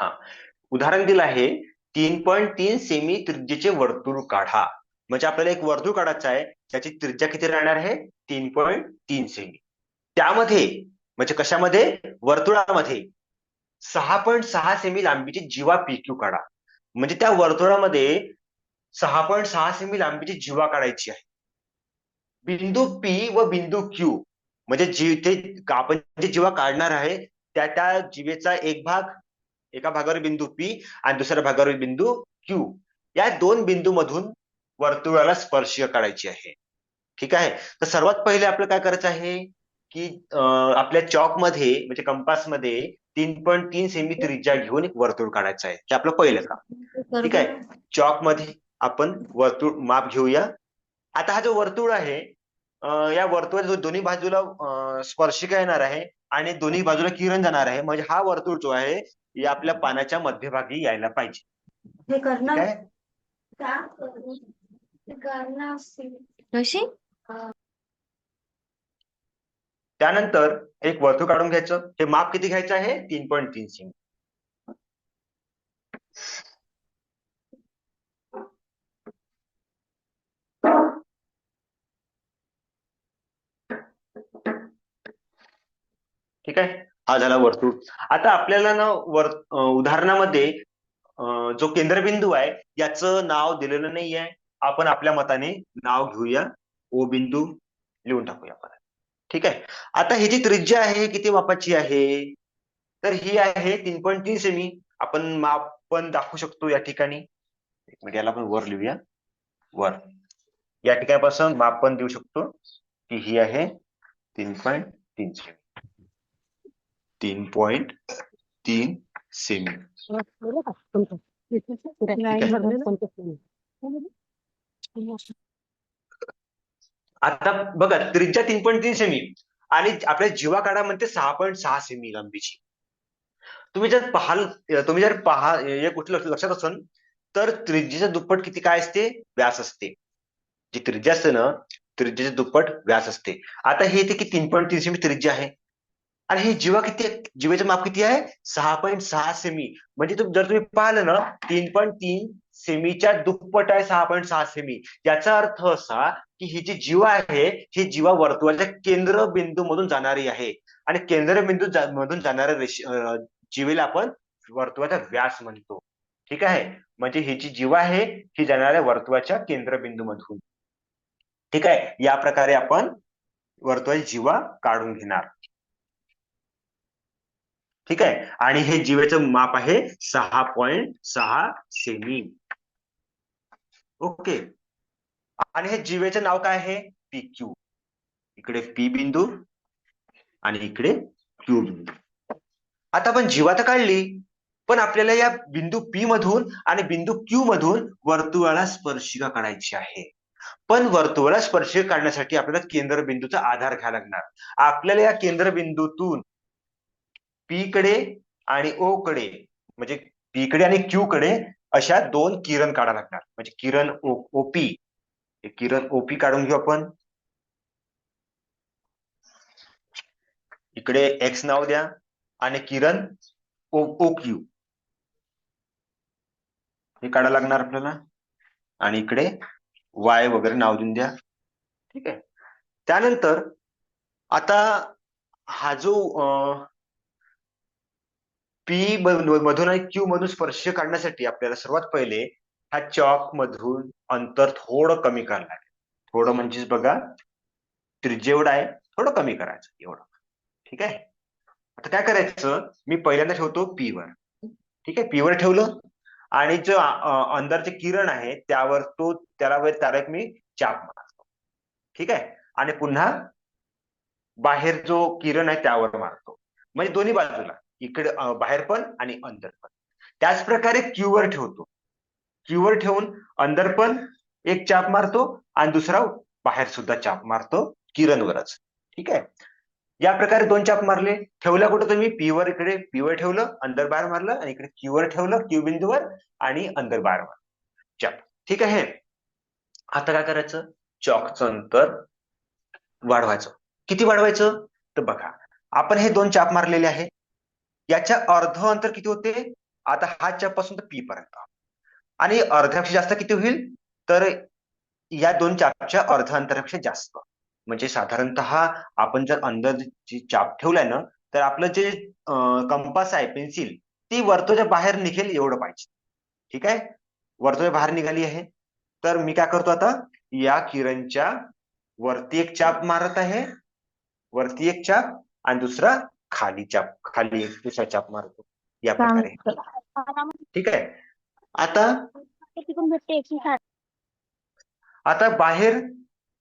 हा. उदाहरण दिलं आहे तीन पॉईंट तीन सेमी त्रिज्येचे वर्तुळ काढा. म्हणजे आपल्याला एक वर्तुळ काढायचं आहे त्याची त्रिज्या किती राहणार आहे? तीन पॉईंट तीन सेमी त्यामध्ये म्हणजे कशामध्ये? वर्तुळामध्ये. सहा पॉईंट सहा सेमी लांबीची जीवा पीक्यू काढा. म्हणजे त्या वर्तुळामध्ये सहा पॉईंट सहा सेमी लांबीची जीवा काढायची आहे. बिंदू पी व बिंदू क्यू म्हणजे जीव ते आपण जे जीवा काढणार आहे त्या त्या जीवेचा एक भाग एका भागावर बिंदू पी आणि दुसऱ्या भागावर बिंदू क्यू या दोन बिंदू मधून वर्तुळाला स्पर्श काढायची आहे. ठीक आहे? तर सर्वात पहिले आपलं काय करायचं आहे? की आपल्या चॉकमध्ये म्हणजे कंपासमध्ये तीन पॉईंट तीन सेमी त्रिज्या घेऊन एक वर्तुळ काढायचं आहे. हे आपलं पहिलं काम. ठीक आहे? चॉकमध्ये आपण वर्तुळ माप घेऊया. आता हा जो वर्तुळ आहे या वर्तुळाच्या दोन्ही बाजूला स्पर्शिका येणार आहे आणि दोन्ही बाजूला किरण जाणार आहे म्हणजे हा वर्तुळ जो आहे या आपल्या पानाच्या मध्यभागी यायला पाहिजे. हे करणार त्यानंतर एक वर्तुळ काढून घ्यायचं. हे माप किती घ्यायचं आहे? तीन पॉईंट तीन सेमी. ठीक आहे? हा झाला वर्तुळ. आता आपल्याला ना वर उदाहरणामध्ये जो केंद्रबिंदू आहे याचं नाव दिलेलं नाही आहे आपण आपल्या मताने नाव घेऊया. ओ बिंदू लिहून टाकूया आपण. ठीक आहे? आता ही जी त्रिज्या आहे किती मापाची आहे? तर ही आहे तीन पॉईंट तीन सेमी आपण माप पण दाखवू शकतो या ठिकाणी. एक मिनिट याला आपण वर लिहूया. वर. या ठिकाणापासून माप पण देऊ शकतो की ही आहे तीन पॉईंट तीन सेमी तीन पॉइंट तीन सेमी. आता बघा त्रिज्या तीन पॉईंट तीन सेमी. आणि आपल्या जीवा काढा म्हणते सहा पॉईंट सहा सेमी लांबीची. तुम्ही जर पाहाल तुम्ही जर पहा हे कुठलं लक्षात असेल तर त्रिज्येचं दुप्पट किती काय असते? व्यास असते. जी त्रिज्या असते ना त्रिज्येचे दुप्पट व्यास असते. आता हे इथे की तीन पॉईंट तीन सेमी त्रिज्या आहे. आणि हे जीवा किती जीवेचं माप किती आहे? सहा पॉईंट सहा सेमी म्हणजे जर तुम्ही पाहिलं ना तीन पॉईंट तीन सेमीच्या दुप्पट आहे सहा पॉईंट सहा सेमी याचा अर्थ असा की ही जी जीवा आहे ही जीवा वर्तुळाच्या केंद्रबिंदू मधून जाणारी आहे. आणि केंद्रबिंदू मधून जाणाऱ्या जीवेला आपण वर्तुळाचा व्यास म्हणतो. ठीक आहे? म्हणजे ही जी जीवा आहे ही जाणाऱ्या वर्तुळाच्या केंद्रबिंदू मधून ठीक आहे? या प्रकारे आपण वर्तुळाची जीवा काढून घेणार. ठीक आहे? आणि हे जीवेचं माप आहे सहा पॉइंट सहा सेमी. ओके. आणि हे जीवेचं नाव काय आहे? P Q. इकडे पी बिंदू आणि इकडे क्यू बिंदू. आता आपण जीवा तर काढली पण आपल्याला या बिंदू पी मधून आणि बिंदू क्यू मधून वर्तुळाला स्पर्शिका काढायची आहे. पण वर्तुळाला स्पर्शिका काढण्यासाठी आपल्याला केंद्रबिंदूचा आधार घ्यावा लागणार. आपल्याला या केंद्रबिंदूतून पी कडे आणि ओ कडे म्हणजे पी कडे आणि क्यू कडे अशा दोन किरण काढा लागणार. म्हणजे किरण ओपी. किरण ओपी काढून घेऊ आपण. इकडे एक्स नाव द्या आणि किरण ओ क्यू. हे काढा लागणार आपल्याला. आणि इकडे वाय वगैरे नाव देऊन द्या. ठीक आहे. त्यानंतर आता हा जो पी मधून आणि क्यू मधून स्पर्श काढण्यासाठी आपल्याला सर्वात पहिले हा चॉक मधून अंतर थोडं कमी करायला थोडं म्हणजेच बघा त्रिजेवढं आहे थोडं कमी करायचं एवढं. ठीक आहे? आता काय करायचं? मी पहिल्यांदा ठेवतो पी वर. ठीक आहे? पी वर ठेवलं. आणि जो अंदरचे किरण आहे त्यावर तो त्याला वर त्याला मी चाप मारतो. ठीक आहे? आणि पुन्हा बाहेर जो किरण आहे त्यावर मारतो. म्हणजे दोन्ही बाजूला. इकडे बाहेर पण आणि अंदर पण. त्याच प्रकारे क्यूवर ठेवतो. क्यूवर ठेवून अंदर पण एक चाप मारतो आणि दुसरा बाहेर सुद्धा चाप मारतो किरणवरच. ठीक आहे? या प्रकारे दोन चाप मारले. ठेवल्या कुठं तुम्ही? पीवर इकडे पीवर ठेवलं अंदर बाहेर मारलं आणि इकडे क्यूवर ठेवलं क्यू बिंदूवर आणि अंदर बाहेर मारलं. चाप. ठीक आहे? आता काय करायचं? चॉकचं अंतर वाढवायचं. किती वाढवायचं? तर बघा आपण हे दोन चाप मारलेले आहे याच्या अर्ध अंतर किती होते? आता हा चापपासून तर पी पर्यंत. आणि अर्ध्यापेक्षा जास्त किती होईल? तर या दोन चापच्या अर्ध अंतरापेक्षा जास्त. म्हणजे साधारणतः आपण जर अंदर जी चाप ठेवलाय ना तर आपलं जे कंपास आहे पेन्सिल ती वर्तुळच्या बाहेर निघेल एवढं पाहिजे. ठीक आहे? वर्तुळ बाहेर निघाली आहे तर मी काय करतो आता? या किरणच्या वरती एक चाप मारत आहे. वरती एक चाप आणि दुसरा खाली चाप खाली एक दुसरा चाप मारतो. या प्रकारे. ठीक आहे. आता आता बाहेर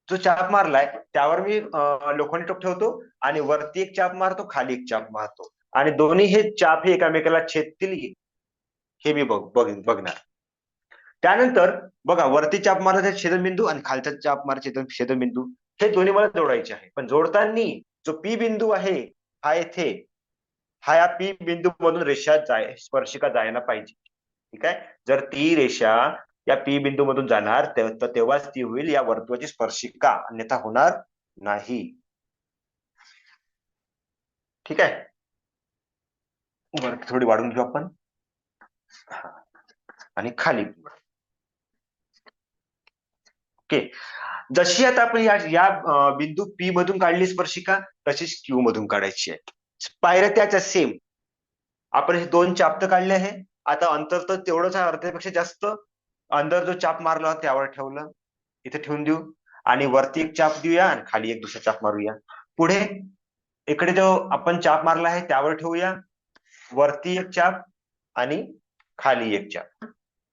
जो चाप मारलाय त्यावर मी लोखंडी टोप ठेवतो आणि वरती एक चाप मारतो खाली एक चाप मारतो. आणि दोन्ही हे चाप हे एकामेकाला छेदतील हे. मी बघ बघ- बघणार. त्यानंतर बघा वरती चाप मारला छेदनबिंदू आणि खालचा चाप मार छेदन छेदनबिंदू हे दोन्ही मला जोडायचे आहे. पण जोडताना जो पी बिंदू आहे हा येथे हा या पी बिंदू मधून रेषा जाय स्पर्शिका जायला पाहिजे. ठीक आहे? जर ती रेषा या पी बिंदू मधून जाणार तर तेव्हाच ती होईल या वर्तुळाची स्पर्शिका. अन्यथा होणार नाही. ठीक आहे? वर थोडी वाढून घेऊ आपण. आणि खाली. ओके. जशी आता आपण या या बिंदू पी मधून काढली स्पर्शिका तशीच क्यू मधून काढायची आहे. पायऱ्या त्याच्या सेम आपण हे दोन चाप तर काढले आहे. आता अंतर तर तेवढंच आहे अर्ध्यापेक्षा जास्त. अंदर जो चाप मारला होता त्यावर ठेवलं. इथे ठेवून देऊ. आणि वरती एक चाप देऊया आणि खाली एक दुसरा चाप मारूया. पुढे इकडे जो आपण चाप मारला आहे त्यावर ठेवूया. वरती एक चाप आणि खाली एक चाप.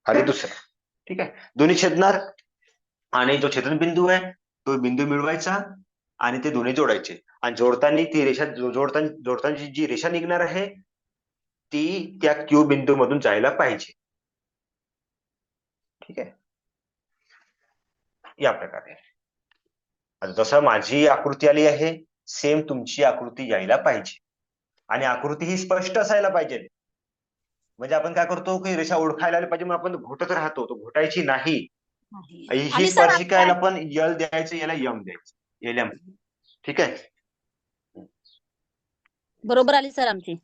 खाली दुसरा. ठीक आहे? दोन्ही छेदणार. आणि जो छेदनबिंदू आहे तो बिंदू मिळवायचा आणि ते दोन्ही जोडायचे. आणि जोडताना ती रेषा जोडताना जोडताना जी- रेषा निघणार आहे ती त्या क्यू बिंदू मधून जायला पाहिजे. ठीक आहे? या प्रकारे. आता जसं माझी आकृती आली आहे सेम तुमची आकृती यायला पाहिजे. आणि आकृती ही स्पष्ट असायला पाहिजे. म्हणजे आपण काय करतो की रेषा ओळखायला पाहिजे म्हणून आपण घोटत राहतो. तो घोटायची नाही. ही आणि सर स्पर्शिका याला पण यल द्यायचं याला यम द्यायचं. एलएम ठीक आहे? बरोबर आली सर आमची.